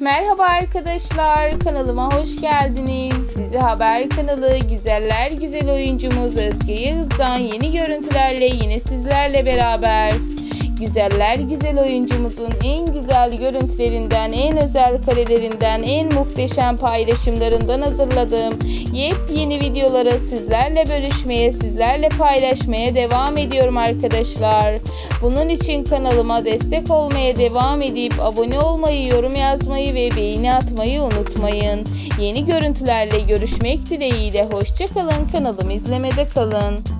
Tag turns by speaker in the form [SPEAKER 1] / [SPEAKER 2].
[SPEAKER 1] Merhaba arkadaşlar, kanalıma hoş geldiniz. Dizi Haber kanalı güzeller güzel oyuncumuz Özge Yağız'dan yeni görüntülerle yine sizlerle beraber. Güzeller güzel oyuncumuzun en güzel görüntülerinden, en özel karelerinden, en muhteşem paylaşımlarından hazırladığım yepyeni videoları sizlerle bölüşmeye, sizlerle paylaşmaya devam ediyorum arkadaşlar. Bunun için kanalıma destek olmaya devam edip abone olmayı, yorum yazmayı ve beğeni atmayı unutmayın. Yeni görüntülerle görüşmek dileğiyle hoşçakalın kanalımı izlemede kalın.